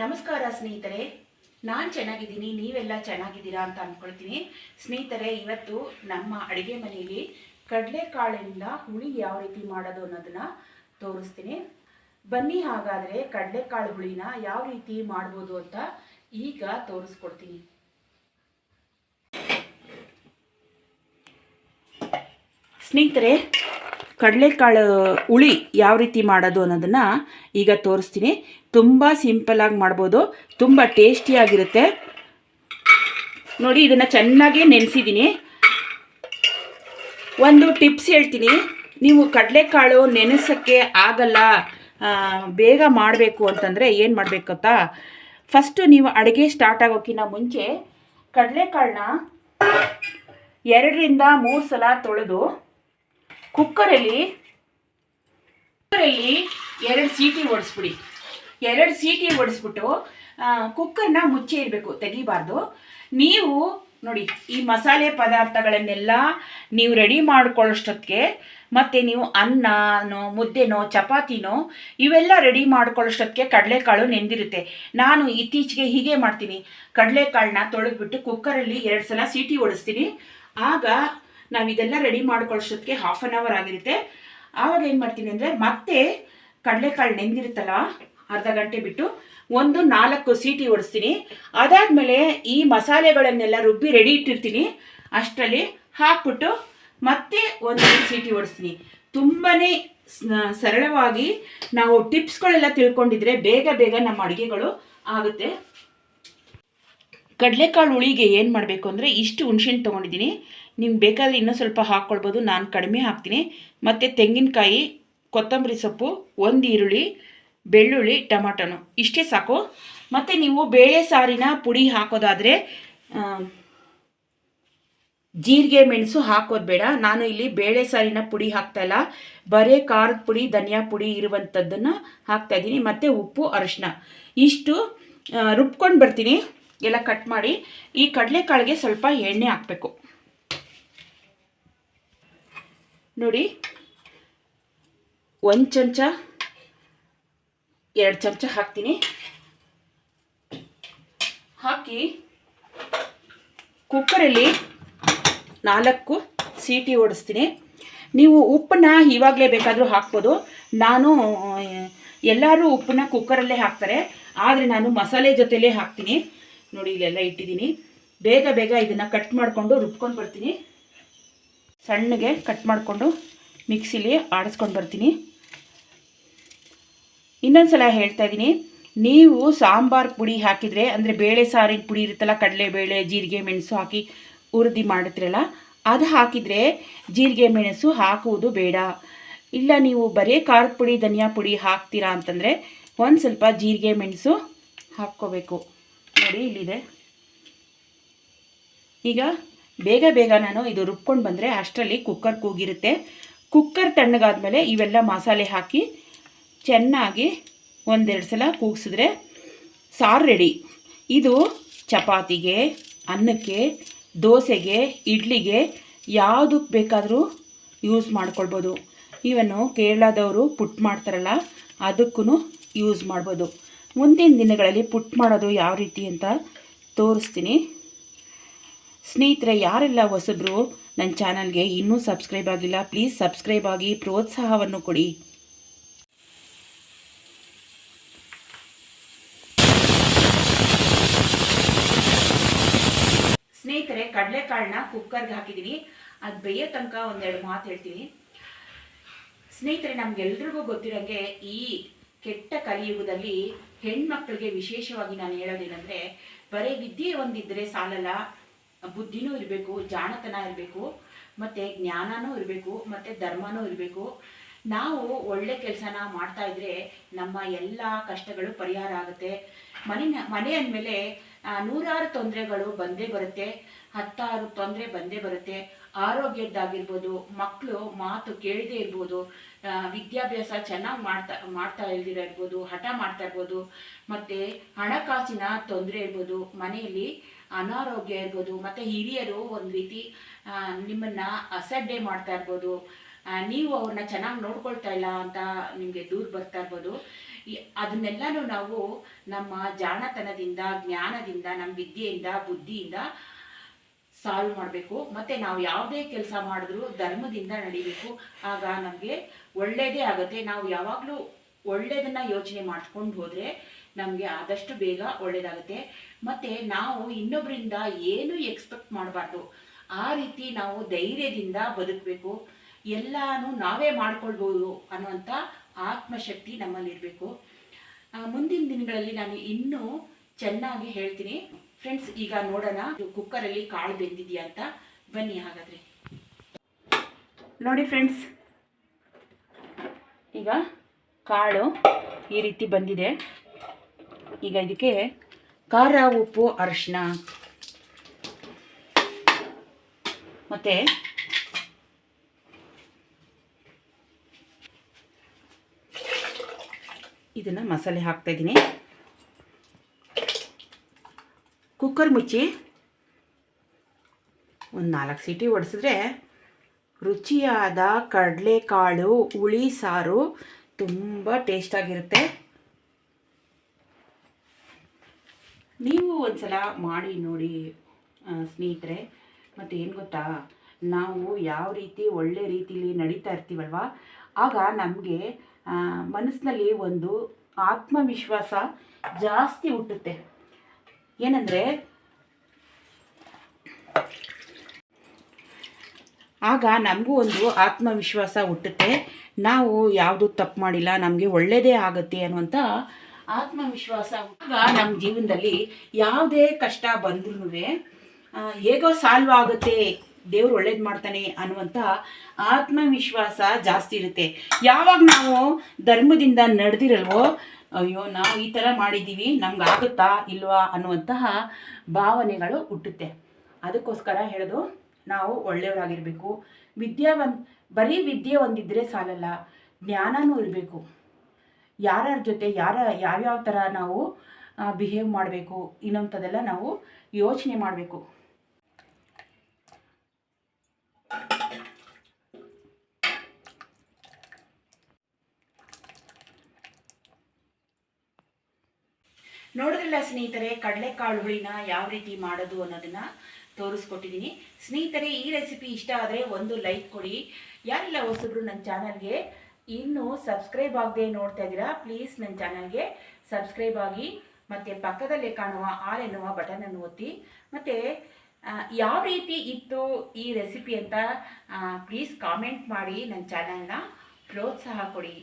ನಮಸ್ಕಾರ ಸ್ನೇಹಿತರೆ. ನಾನು ಚೆನ್ನಾಗಿದ್ದೀನಿ, ನೀವೆಲ್ಲ ಚೆನ್ನಾಗಿದ್ದೀರಾ ಅಂತ ಅಂದ್ಕೊಳ್ತೀನಿ ಸ್ನೇಹಿತರೆ, ಇವತ್ತು ನಮ್ಮ ಅಡುಗೆ ಮನೆಯಲ್ಲಿ ಕಡಲೆಕಾಳಿಂದ ಹುಳಿ ಯಾವ ರೀತಿ ಮಾಡೋದು ಅನ್ನೋದನ್ನ ತೋರಿಸ್ತೀನಿ. ಬನ್ನಿ ಹಾಗಾದರೆ ಕಡಲೆಕಾಳು ಹುಳಿನ ಯಾವ ರೀತಿ ಮಾಡ್ಬೋದು ಅಂತ ಈಗ ತೋರಿಸ್ಕೊಡ್ತೀನಿ. ಸ್ನೇಹಿತರೆ ಕಡಲೆಕಾಳು ಹುಳಿ ಯಾವ ರೀತಿ ಮಾಡೋದು ಅನ್ನೋದನ್ನು ಈಗ ತೋರಿಸ್ತೀನಿ. ತುಂಬ ಸಿಂಪಲಾಗಿ ಮಾಡ್ಬೋದು. ತುಂಬ ಟೇಸ್ಟಿಯಾಗಿರುತ್ತೆ ನೋಡಿ, ಇದನ್ನು ಚೆನ್ನಾಗಿ ನೆನೆಸಿದ್ದೀನಿ. ಒಂದು ಟಿಪ್ಸ್ ಹೇಳ್ತೀನಿ. ನೀವು ಕಡಲೆಕಾಳು ನೆನೆಸೋಕ್ಕೆ ಆಗಲ್ಲ. ಬೇಗ ಮಾಡಬೇಕು ಅಂತಂದರೆ ಏನು ಮಾಡಬೇಕು ಫಸ್ಟು ನೀವು ಅಡುಗೆ ಸ್ಟಾರ್ಟ್ ಆಗೋಕ್ಕಿಂತ ಮುಂಚೆ ಕಡಲೆಕಾಳನ್ನ ಎರಡರಿಂದ ಮೂರು ಸಲ ತೊಳೆದು ಕುಕ್ಕರಲ್ಲಿ ಕುಕ್ಕರಲ್ಲಿ ಎರಡು ಸೀಟಿ ಓಡಿಸ್ಬಿಡಿ ಎರಡು ಸೀಟಿ ಓಡಿಸ್ಬಿಟ್ಟು ಆ, ಕುಕ್ಕರ್ನ ಮುಚ್ಚಿ ಇರಬೇಕು ತೆಗಿಬಾರ್ದು. ನೀವು ನೋಡಿ ಈ ಮಸಾಲೆ ಪದಾರ್ಥಗಳನ್ನೆಲ್ಲ ನೀವು ರೆಡಿ ಮಾಡ್ಕೊಳ್ಳೋಷ್ಟೊತ್ತಿಗೆ ಮತ್ತು ನೀವು ಅನ್ನನೋ ಮುದ್ದೆನೋ ಚಪಾತಿನೋ ಇವೆಲ್ಲ ರೆಡಿ ಮಾಡ್ಕೊಳ್ಳೋಷ್ಟೊತ್ತಿಗೆ ಕಡಲೆಕಾಳು ನೆಂದಿರುತ್ತೆ. ನಾನು ಇತ್ತೀಚೆಗೆ ಹೀಗೆ ಮಾಡ್ತೀನಿ. ಕಡಲೆಕಾಳನ್ನ ತೊಳೆದ್ಬಿಟ್ಟು ಕುಕ್ಕರಲ್ಲಿ ಎರಡು ಸಲ ಸೀಟಿ ಓಡಿಸ್ತೀನಿ ಆಗ ನಾವು ಇದೆಲ್ಲ ರೆಡಿ ಮಾಡ್ಕೊಳ್ಳೋಷ್ಟೊತ್ತಿಗೆ ಹಾಫ್ ಆನ್ ಅವರ್ ಆಗಿರುತ್ತೆ. ಆವಾಗ ಏನು ಮಾಡ್ತೀನಿ ಅಂದರೆ ಮತ್ತೆ ಕಡಲೆಕಾಳು ನೆಂದಿರುತ್ತಲ್ಲ ಅರ್ಧ ಗಂಟೆ ಬಿಟ್ಟು ಒಂದು ನಾಲ್ಕು ಸೀಟಿ ಹೊಡಿಸ್ತೀನಿ ಅದಾದಮೇಲೆ ಈ ಮಸಾಲೆಗಳನ್ನೆಲ್ಲ ರುಬ್ಬಿ ರೆಡಿ ಇಟ್ಟಿರ್ತೀನಿ. ಅಷ್ಟರಲ್ಲಿ ಹಾಕ್ಬಿಟ್ಟು ಮತ್ತೆ ಒಂದು ಸೀಟಿ ಹೊಡಿಸ್ತೀನಿ ತುಂಬಾ ಸರಳವಾಗಿ ನಾವು ಟಿಪ್ಸ್ಗಳೆಲ್ಲ ತಿಳ್ಕೊಂಡಿದ್ರೆ ಬೇಗ ಬೇಗ ನಮ್ಮ ಅಡುಗೆಗಳು ಆಗುತ್ತೆ. ಕಡಲೆಕಾಳು ಹುಳಿಗೆ ಏನು ಮಾಡಬೇಕು ಅಂದರೆ ಇಷ್ಟು ಹುಣ್ಸೆಹಣ್ಣು ತೊಗೊಂಡಿದ್ದೀನಿ. ನಿಮ್ಗೆ ಬೇಕಾದರೆ ಇನ್ನೂ ಸ್ವಲ್ಪ ಹಾಕ್ಕೊಳ್ಬೋದು ನಾನು ಕಡಿಮೆ ಹಾಕ್ತೀನಿ. ಮತ್ತು ತೆಂಗಿನಕಾಯಿ, ಕೊತ್ತಂಬರಿ ಸೊಪ್ಪು, ಒಂದು ಈರುಳ್ಳಿ, ಬೆಳ್ಳುಳ್ಳಿ, ಟೊಮಾಟೊನು. ಇಷ್ಟೇ ಸಾಕು. ಮತ್ತು ನೀವು ಬೇಳೆ ಸಾರಿನ ಪುಡಿ ಹಾಕೋದಾದರೆ ಜೀರಿಗೆ, ಮೆಣಸು ಹಾಕೋದು ಬೇಡ. ನಾನು ಇಲ್ಲಿ ಬೇಳೆ ಸಾರಿನ ಪುಡಿ ಹಾಕ್ತಾಯಿಲ್ಲ ಬರೀ ಖಾರದ ಪುಡಿ, ಧನಿಯಾ ಪುಡಿ ಇರುವಂಥದ್ದನ್ನು ಹಾಕ್ತಾಯಿದ್ದೀನಿ ಮತ್ತು ಉಪ್ಪು, ಅರಿಶಿನ. ಇಷ್ಟು ರುಬ್ಕೊಂಡು ಬರ್ತೀನಿ. ಎಲ್ಲ ಕಟ್ ಮಾಡಿ. ಈ ಕಡಲೆಕಾಳಿಗೆ ಸ್ವಲ್ಪ ಎಣ್ಣೆ ಹಾಕಬೇಕು. ನೋಡಿ. ಒಂದು ಚಮಚ, ಎರಡು ಚಮಚ ಹಾಕ್ತೀನಿ. ಹಾಕಿ ಕುಕ್ಕರಲ್ಲಿ ನಾಲ್ಕು ಸೀಟಿ ಓಡಿಸ್ತೀನಿ. ನೀವು ಉಪ್ಪನ್ನ ಇವಾಗಲೇ ಬೇಕಾದರೂ ಹಾಕ್ಬೋದು. ನಾನು ಎಲ್ಲರೂ ಉಪ್ಪನ್ನ ಕುಕ್ಕರಲ್ಲೇ ಹಾಕ್ತಾರೆ. ಆದರೆ ನಾನು ಮಸಾಲೆ ಜೊತೆಲೇ ಹಾಕ್ತೀನಿ. ನೋಡಿ, ಇಲ್ಲೆಲ್ಲ ಇಟ್ಟಿದ್ದೀನಿ. ಬೇಗ ಬೇಗ ಇದನ್ನು ಕಟ್ ಮಾಡಿಕೊಂಡು ರುಬ್ಕೊಂಡು ಬರ್ತೀನಿ. ಸಣ್ಣಗೆ ಕಟ್ ಮಾಡಿಕೊಂಡು ಮಿಕ್ಸಿಲಿ ಆಡಿಸ್ಕೊಂಡು ಬರ್ತೀನಿ. ಇನ್ನೊಂದು ಸಲ ಹೇಳ್ತಾ ಇದ್ದೀನಿ, ನೀವು ಸಾಂಬಾರು ಪುಡಿ ಹಾಕಿದರೆ, ಅಂದರೆ ಬೇಳೆ ಸಾರಿನ ಪುಡಿ ಇರುತ್ತಲ್ಲ, ಕಡಲೆಬೇಳೆ, ಜೀರಿಗೆ, ಮೆಣಸು ಹಾಕಿ ಉರಿದಿ ಮಾಡಿದ್ರಲ್ಲ, ಅದು ಹಾಕಿದರೆ ಜೀರಿಗೆ, ಮೆಣಸು ಹಾಕುವುದು ಬೇಡ. ಇಲ್ಲ, ನೀವು ಬರೀ ಖಾರದ ಪುಡಿ, ಧನಿಯಾ ಪುಡಿ ಹಾಕ್ತೀರಾ ಅಂತಂದರೆ ಒಂದು ಸ್ವಲ್ಪ ಜೀರಿಗೆ, ಮೆಣಸು ಹಾಕ್ಕೋಬೇಕು. ನೋಡಿ, ಇಲ್ಲಿದೆ. ಈಗ ಬೇಗ ಬೇಗ ನಾನು ಇದು ರುಬ್ಕೊಂಡು ಬಂದರೆ ಅಷ್ಟರಲ್ಲಿ ಕುಕ್ಕರ್ ಕೂಗಿರುತ್ತೆ. ಕುಕ್ಕರ್ ತಣ್ಣಗಾದ್ಮೇಲೆ ಇವೆಲ್ಲ ಮಸಾಲೆ ಹಾಕಿ ಚೆನ್ನಾಗಿ ಒಂದೆರಡು ಸಲ ಕೂಗಿಸಿದ್ರೆ ಸಾರು ರೆಡಿ. ಇದು ಚಪಾತಿಗೆ, ಅನ್ನಕ್ಕೆ, ದೋಸೆಗೆ, ಇಡ್ಲಿಗೆ ಯಾವುದಕ್ಕೆ ಬೇಕಾದರೂ ಯೂಸ್ ಮಾಡ್ಕೊಳ್ಬೋದು. ಇವನ್ನು ಕೇರಳದವರು ಪುಟ್ ಮಾಡ್ತಾರಲ್ಲ ಅದಕ್ಕೂ ಯೂಸ್ ಮಾಡ್ಬೋದು. ಮುಂದಿನ ದಿನಗಳಲ್ಲಿ ಪುಟ್ ಮಾಡೋದು ಯಾವ ರೀತಿ ಅಂತ ತೋರಿಸ್ತೀನಿ. ಸ್ನೇಹಿತರೆ, ಯಾರೆಲ್ಲ ಹೊಸಬ್ರು? ನನ್ನ ಚಾನಲ್ಗೆ ಇನ್ನೂ ಸಬ್ಸ್ಕ್ರೈಬ್ ಆಗಿಲ್ಲ. ಪ್ಲೀಸ್ ಸಬ್ಸ್ಕ್ರೈಬ್ ಆಗಿ ಪ್ರೋತ್ಸಾಹವನ್ನು ಕೊಡಿ. ಸ್ನೇಹಿತರೆ, ಕಡಲೆಕಾಳನ್ನ ಕುಕ್ಕರ್ಗೆ ಹಾಕಿದ್ದೀನಿ ಅದು ಬೇಯೋ ತನಕ ಒಂದೆರಡು ಮಾತು ಹೇಳ್ತೀನಿ. ಸ್ನೇಹಿತರೆ, ನಮ್ಗೆಲ್ರಿಗೂ ಗೊತ್ತಿರೋಂಗೆ ಈ ಕೆಟ್ಟ ಕಲಿಯುಗದಲ್ಲಿ ಹೆಣ್ಮಕ್ಳಿಗೆ ವಿಶೇಷವಾಗಿ ನಾನು ಹೇಳೋದೇನೆಂದರೆ, ಬರೀ ವಿದ್ಯೆ ಒಂದಿದ್ರೆ ಸಾಲಲ್ಲ. ಬುದ್ಧಿನೂ ಇರಬೇಕು, ಜಾಣತನ ಇರಬೇಕು, ಮತ್ತು ಜ್ಞಾನನೂ ಇರಬೇಕು, ಮತ್ತು ಧರ್ಮನೂ ಇರಬೇಕು. ನಾವು ಒಳ್ಳೆ ಕೆಲಸನ ಮಾಡ್ತಾ ಇದ್ರೆ ನಮ್ಮ ಎಲ್ಲ ಕಷ್ಟಗಳು ಪರಿಹಾರ ಆಗುತ್ತೆ. ಮನೆ ಮನೆ ಅಂದಮೇಲೆ ನೂರಾರು ತೊಂದರೆಗಳು ಬಂದೇ ಬರುತ್ತೆ. ಹತ್ತಾರು ತೊಂದರೆ ಬಂದೇ ಬರುತ್ತೆ. ಆರೋಗ್ಯದ್ದಾಗಿರ್ಬೋದು ಮಕ್ಕಳು ಮಾತು ಕೇಳದೇ ಇರ್ಬೋದು ವಿದ್ಯಾಭ್ಯಾಸ ಚೆನ್ನಾಗಿ ಮಾಡ್ತಾ ಮಾಡ್ತಾ ಇಲ್ದಿರ ಇರ್ಬೋದು, ಹಠ ಮಾಡ್ತಾ ಇರ್ಬೋದು, ಮತ್ತು ಹಣಕಾಸಿನ ತೊಂದರೆ ಇರ್ಬೋದು, ಮನೆಯಲ್ಲಿ ಅನಾರೋಗ್ಯ ಇರ್ಬೋದು, ಮತ್ತು ಹಿರಿಯರು ಒಂದು ರೀತಿ ನಿಮ್ಮನ್ನ ಅಸಡ್ಡೆ ಮಾಡ್ತಾ ಇರ್ಬೋದು ನೀವು ಅವ್ರನ್ನ ಚೆನ್ನಾಗಿ ನೋಡ್ಕೊಳ್ತಾ ಇಲ್ಲ ಅಂತ ನಿಮಗೆ ದೂರ ಬರ್ತಾ ಇರ್ಬೋದು ಅದನ್ನೆಲ್ಲನೂ ನಾವು ನಮ್ಮ ಜಾಣತನದಿಂದ, ಜ್ಞಾನದಿಂದ ನಮ್ಮ ವಿದ್ಯೆಯಿಂದ, ಬುದ್ಧಿಯಿಂದ ಸಾಲ್ವ್ ಮಾಡಬೇಕು. ಮತ್ತೆ ನಾವು ಯಾವುದೇ ಕೆಲಸ ಮಾಡಿದ್ರೂ ಧರ್ಮದಿಂದ ನಡಿಬೇಕು. ಆಗ ನಮಗೆ ಒಳ್ಳೆಯದೇ ಆಗುತ್ತೆ. ನಾವು ಯಾವಾಗಲೂ ಒಳ್ಳೇದನ್ನ ಯೋಚನೆ ಮಾಡ್ಕೊಂಡು ಹೋದ್ರೆ ನಮಗೆ ಆದಷ್ಟು ಬೇಗ ಒಳ್ಳೆಯದಾಗುತ್ತೆ ಮತ್ತೆ ನಾವು ಇನ್ನೊಬ್ಬರಿಂದ ಏನು ಎಕ್ಸ್ಪೆಕ್ಟ್ ಮಾಡಬಾರ್ದು. ಆ ರೀತಿ ನಾವು ಧೈರ್ಯದಿಂದ ಬದುಕಬೇಕು. ಎಲ್ಲಾನು ನಾವೇ ಮಾಡ್ಕೊಳ್ಬೋದು ಅನ್ನುವಂಥ ಆತ್ಮಶಕ್ತಿ ನಮ್ಮಲ್ಲಿರಬೇಕು. ಮುಂದಿನ ದಿನಗಳಲ್ಲಿ ನಾನು ಇನ್ನೂ ಚೆನ್ನಾಗಿ ಹೇಳ್ತೀನಿ. ಫ್ರೆಂಡ್ಸ್ ಈಗ ನೋಡೋಣ ಕುಕ್ಕರ್ ಕುಕ್ಕರಲ್ಲಿ ಕಾಳು ಬೆಂದಿದೆಯಾ ಅಂತ. ಬನ್ನಿ ಹಾಗಾದರೆ. ನೋಡಿ ಫ್ರೆಂಡ್ಸ್ ಈಗ ಕಾಳು ಈ ರೀತಿ ಬಂದಿದೆ. ಈಗ ಇದಕ್ಕೆ ಖಾರ, ಉಪ್ಪು, ಅರಿಶಿನ. ಮತ್ತು ಇದನ್ನು ಮಸಾಲೆ ಹಾಕ್ತಾ ಇದ್ದೀನಿ ಕುಕ್ಕರ್ ಮುಚ್ಚಿ ಒಂದು ನಾಲ್ಕು ಸೀಟಿ ಹೊಡೆಸಿದ್ರೆ ರುಚಿಯಾದ ಕಡಲೆಕಾಳು, ಹುಳಿ ಸಾರು ತುಂಬ ಟೇಸ್ಟಾಗಿರುತ್ತೆ ನೀವು ಒಂದ್ಸಲ ಮಾಡಿ ನೋಡಿ ಸ್ನೇಹಿತರೆ. ಮತ್ತು ಏನು ಗೊತ್ತಾ? ನಾವು ಯಾವ ರೀತಿ ಒಳ್ಳೆ ರೀತಿಲಿ ನಡೀತಾ ಇರ್ತೀವಲ್ವ? ಆಗ ನಮಗೆ ಮನಸ್ಸಿನಲ್ಲಿ ಒಂದು ಆತ್ಮವಿಶ್ವಾಸ ಜಾಸ್ತಿ ಹುಟ್ಟುತ್ತೆ. ಏನಂದರೆ, ಆಗ ನಮಗೂ ಒಂದು ಆತ್ಮವಿಶ್ವಾಸ ಹುಟ್ಟುತ್ತೆ. ನಾವು ಯಾವುದು ತಪ್ಪು ಮಾಡಿಲ್ಲ, ನಮಗೆ ಒಳ್ಳೆಯದೇ ಆಗುತ್ತೆ ಅನ್ನುವಂಥ ಆತ್ಮವಿಶ್ವಾಸ ಆಗ ನಮ್ಮ ಜೀವನದಲ್ಲಿ ಯಾವುದೇ ಕಷ್ಟ ಬಂದ್ರೂ ಹೇಗೋ ಸಾಲ್ವ್ ಆಗುತ್ತೆ, ದೇವ್ರು ಒಳ್ಳೇದು ಮಾಡ್ತಾನೆ ಅನ್ನುವಂಥ ಆತ್ಮವಿಶ್ವಾಸ ಜಾಸ್ತಿ ಇರುತ್ತೆ. ಯಾವಾಗ ನಾವು ಧರ್ಮದಿಂದ ನಡೆದಿರಲ್ವೋ ಅಯ್ಯೋ, ನಾವು ಈ ಥರ ಮಾಡಿದ್ದೀವಿ ನಮ್ಗೆ ಆಗುತ್ತಾ ಇಲ್ವಾ ಅನ್ನುವಂತಹ ಭಾವನೆಗಳು ಹುಟ್ಟುತ್ತೆ. ಅದಕ್ಕೋಸ್ಕರ ಹೇಳೋದು, ನಾವು ಒಳ್ಳೆಯವರಾಗಿರಬೇಕು. ವಿದ್ಯಾವಂತ ಬರೀ ವಿದ್ಯೆ ಒಂದಿದ್ದರೆ ಸಾಲಲ್ಲ, ಜ್ಞಾನನೂ ಇರಬೇಕು. ಯಾರ್ಯಾರ ಜೊತೆ, ಯಾರ ಯಾವ್ಯಾವ ಥರ ನಾವು ಬಿಹೇವ್ ಮಾಡಬೇಕು ಇನ್ನೊಂಥದ್ದೆಲ್ಲ ನಾವು ಯೋಚನೆ ಮಾಡಬೇಕು. ನೋಡಿದ್ರಲ್ಲ ಸ್ನೇಹಿತರೆ, ಕಡಲೆಕಾಳು ಹುಳಿನ ಯಾವ ರೀತಿ ಮಾಡೋದು ಅನ್ನೋದನ್ನ ತೋರಿಸ್ಕೊಟ್ಟಿದ್ದೀನಿ ಸ್ನೇಹಿತರೆ, ಈ ರೆಸಿಪಿ ಇಷ್ಟ ಆದರೆ ಒಂದು ಲೈಕ್ ಕೊಡಿ. ಯಾರೆಲ್ಲ ಹೊಸಬ್ರು ನನ್ನ ಚಾನಲ್ಗೆ ಇನ್ನೂ ಸಬ್ಸ್ಕ್ರೈಬ್ ಆಗದೆ ನೋಡ್ತಾ ಇದ್ದೀರಾ ಪ್ಲೀಸ್ ನನ್ನ ಚಾನಲ್ಗೆ ಸಬ್ಸ್ಕ್ರೈಬ್ ಆಗಿ. ಮತ್ತು ಪಕ್ಕದಲ್ಲೇ ಕಾಣುವ ಆಲ್ ಎನ್ನುವ ಬಟನನ್ನು ಒತ್ತಿ. ಮತ್ತು ಯಾವ ರೀತಿ ಇತ್ತು ಈ ರೆಸಿಪಿ ಅಂತ ಪ್ಲೀಸ್ ಕಾಮೆಂಟ್ ಮಾಡಿ ನನ್ನ ಚಾನಲ್ನ ಪ್ರೋತ್ಸಾಹ ಕೊಡಿ.